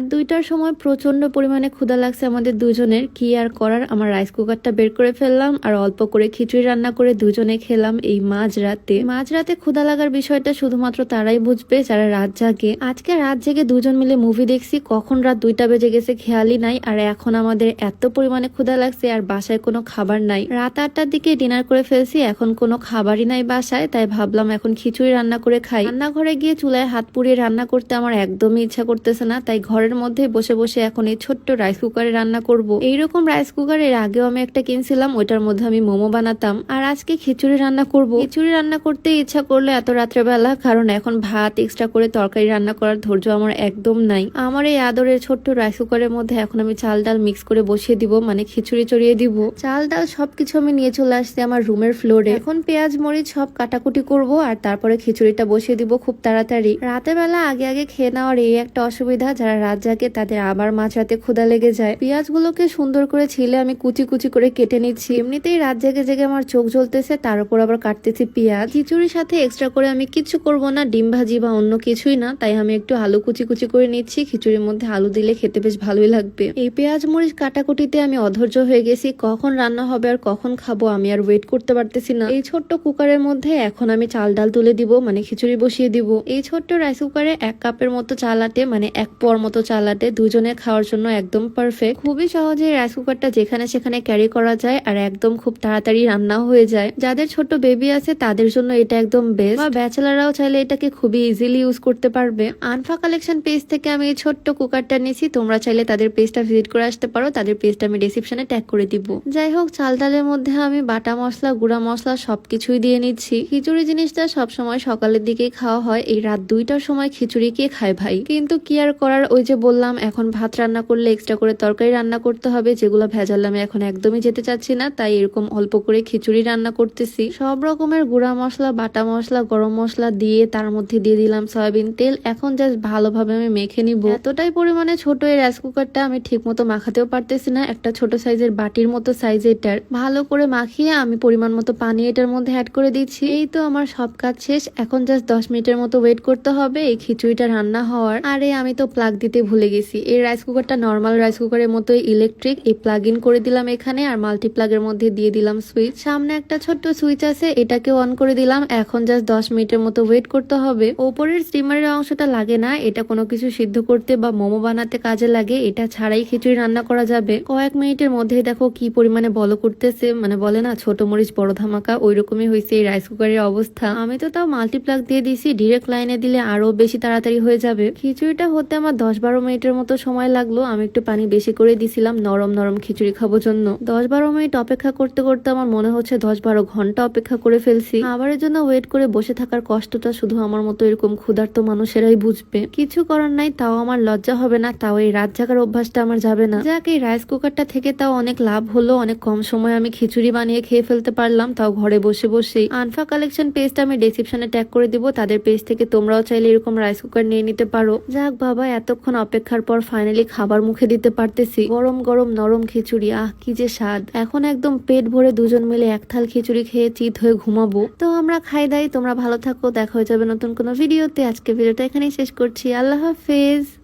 রাত দুইটার সময় প্রচণ্ড পরিমাণে ক্ষুধা লাগছে আমাদের দুজনের। কি আর করার? আমার রাইস কুকারটা বের করে ফেললাম আর অল্প করে খিচুড়ি রান্না করে দুজনে খেলাম এই মাঝ রাতে মাঝ রাতে ক্ষুধা লাগার বিষয়টা শুধুমাত্র তারাই বুঝবে যারা রাত জাগে। আজকে রাত জেগে দুজন মিলে মুভি দেখছি, কখন রাত দুইটা বেজে গেছে খেয়ালই নাই আর এখন আমাদের এত পরিমাণে ক্ষুধা লাগছে আর বাসায় কোনো খাবার নাই। রাত আটটার দিকে ডিনার করে ফেলছি, এখন কোনো খাবারই নাই বাসায়, তাই ভাবলাম এখন খিচুড়ি রান্না করে খাই। রান্নাঘরে গিয়ে চুলায় হাত পুড়িয়ে রান্না করতে আমার একদমই ইচ্ছা করতেছে না, তাই ঘরের মধ্যে বসে বসে এখন এই ছোট্ট রাইস কুকারে রান্না করব। এইরকম রাইস কুকার এর আগেও আমি একটা কিনছিলাম, ওইটার মধ্যে আমি মোমো বানাতাম। আর আজকে খিচুড়ি রান্না করব। খিচুড়ি রান্না করতে ইচ্ছা করল এত রাত্রেবেলা, কারণ এখন ভাত এক্সট্রা করে তরকারি রান্না করার ধৈর্য আমার একদম নাই। আমার এই আদরের ছোট্ট রাইস কুকারের মধ্যে এখন আমি চাল ডাল মিক্স করে বসিয়ে দিব মানে খিচুড়ি চড়িয়ে দিব। চাল ডাল সবকিছু আমি নিয়ে চলে আসছি আমার রুমের ফ্লোরে এখন পেঁয়াজ, মরিচ সব কাটাকুটি করব আর তারপরে খিচুড়িটা বসিয়ে দিব খুব তাড়াতাড়ি। রাতের বেলা আগে আগে খেয়ে নেওয়ার এই একটা অসুবিধা, যারা রাত জাগে তাদের আবার মাঝ রাতে ক্ষুদা লেগে যায়। পেঁয়াজগুলোকে সুন্দর করে ছিলে আমি কুচি কুচি করে কেটে নিচ্ছি। এমনিতেই রাত জেগে জেগে আমার চোখ জ্বলতেছে, তার উপর আবার কাটতেছি পেঁয়াজ। খিচুড়ির সাথে এক্সট্রা করে আমি কিচ্ছু করব না, ডিম ভাজি বা অন্য কিছুই না, তাই আমি একটু আলু কুচি কুচি করে নিচ্ছি। খিচুড়ির মধ্যে আলু দিলে খেতে বেশ ভালোই লাগবে। এই পেঁয়াজ মরিচ কাটাকুটিতে আমি অধৈর্য হয়ে গেছি। কখন রান্না হবে আর কখন খাব আমি আর ওয়েট করতে পারতেছি না। এই ছোট্ট কুকারের মধ্যে এখন আমি চাল ডাল তুলে দিব মানে খিচুড়ি বসিয়ে দিব। এই ছোট্ট রাইস কুকারে এক কাপের মতো চালাতে মানে এক পর মতো চালাতে দুজনে খাওয়ার জন্য একদম পারফেক্ট খুবই সহজে রাইস কুকারটা যেখানে সেখানে ক্যারি করা যায় আর একদম খুব তাড়াতাড়ি রান্নাও হয়ে যায়। যাদের ছোট বেবি আছে, তাদের জন্য এটা একদম বেস্ট বা ব্যাচেলাররাও চাইলে এটাকে খুবই ইজিলি ইউজ করতে পারবে। আনফা কালেকশন পেজ থেকে আমি এই ছোট্ট কুকারটা নিয়েছি, তোমরা চাইলে তাদের পেজটা ভিজিট করে আসতে পারো। তাদের পেজটা আমি ডিসক্রিপশনে ট্যাগ করে দিব। যাই হোক, চাল ডালের মধ্যে আমি বাটা মশলা, গুঁড়া মশলা সবকিছুই দিয়ে নিচ্ছি। খিচুড়ি জিনিসটা সবসময় সকালের দিকেই খাওয়া হয়। এই রাত দুইটার সময় খিচুড়ি কে খায় ভাই? কিন্তু কি আর করার? ওই যে বললাম, এখন ভাত রান্না করলে এক্সট্রা করে তরকারি রান্না করতে হবে, যেগুলো ভেজাল আমি এখন একদমই যেতে চাচ্ছি না, তাই এরকম অল্প করে খিচুড়ি রান্না করতেছি। সব রকমের গুঁড়া মশলা, বাটা মশলা, গরম মশলা দিয়ে তার মধ্যে দিয়ে দিলাম সয়াবিন তেল। এখন জাস্ট ভালোভাবে আমি মেখে নিব। এতটাই পরিমাণে ছোট এই রাইস কুকারটা আমি ঠিক মতো মাখাতেও পারতেছি না, একটা ছোট সাইজের বাটির মতো সাইজ এটার। ভালো করে মাখিয়ে আমি পরিমাণ মতো পানি এটার মধ্যে অ্যাড করে দিচ্ছি। এই তো আমার সব কাজ শেষ, এখন জাস্ট দশ মিনিটের মতো ওয়েট করতে হবে, এই খিচুড়িটা রান্না হওয়ার। আরে আমি তো প্লাগ দিতে ভুলে গেছি। এই রাইস কুকারটা নর্মাল রাইস কুকারের মতো ইলেকট্রিক এই প্লাগ ইন করে দিলাম এখানে আর মাল্টি প্লাগের মধ্যে দিয়ে দিলাম সুইচ সামনে একটা ছোট্ট সুইচ আছে এটাকে অন করে দিলাম। এখন জাস্ট দশ মিনিটের মতো ওয়েট করতে হবে। ওপরের স্টিমারের অংশটা লাগে না, এটা কোনো কিছু সিদ্ধ করতে বা মোমো বানাতে কাজে লাগে, এটা ছাড়াই খিচুড়ি রান্না করা যাবে। কয়েক মিনিটের মধ্যে দেখো কি পরিমাণে বলো করতেছে মানে বলে না, ছোট মরিচ, বড় ধামাকা ওই রকমই হয়েছে এই রাইস কুকারের অবস্থা। আমি তো তাও মাল্টিপ্লাগ দিয়ে দিছি ডিরেক্ট লাইনে দিলে আরও বেশি তাড়াতাড়ি হয়ে যাবে। খিচুড়িটা হতে আমার দশ বারো মিনিটের মতো সময় লাগল, আমি একটু পানি বেশি করে দিছিলাম, নরম নরম খিচুড়ি খাব জন্য। দশ বারো মিনিট অপেক্ষা করতে করতে আমার মনে হচ্ছে দশ বারো ঘণ্টা অপেক্ষা করে ফেলছি। খাবারের জন্য ওয়েট করে বসে থাকার কষ্টটা শুধু আমার মতো এরকম ক্ষুধার্ত মানুষেরাই বুঝবে। কিছু করার নাই, তাও আমার লজ্জা হবে না, তাও এই রাত জাগার অভ্যাসটা আমার যাবে না। যাক, এই রাইস কুকারটা থেকে তাও অনেক লাভ হলো, অনেক কম সময় আমি খিচুড়ি বানিয়ে খেয়ে ফেলতে পারলাম, তাও ঘরে বসে বসেই। আনফা কালেকশন পেজটা আমি ডিসক্রিপশনে ট্যাগ করে দিব, তাদের পেজ থেকে তোমরাও চাইলে এরকম রাইস কুকার নিয়ে নিতে পারো। যাক বাবা, এতক্ষণ অপেক্ষার পর ফাইনালি খাবার মুখে দিতে পারতেছি। গরম গরম নরম খিচুড়ি, আহ, কি যে স্বাদ। এখন একদম পেট ভরে দুজন মিলে এক থাল খিচুড়ি খেয়ে চিত হয়ে ঘুমাবো। তো আমরা খাই দাই, তোমরা ভালো থাকো, দেখা হয়ে যাবে নতুন কোনো ভিডিওতে আজকে ভিডিওটা এখানেই শেষ করছি। আল্লাহ হাফেজ।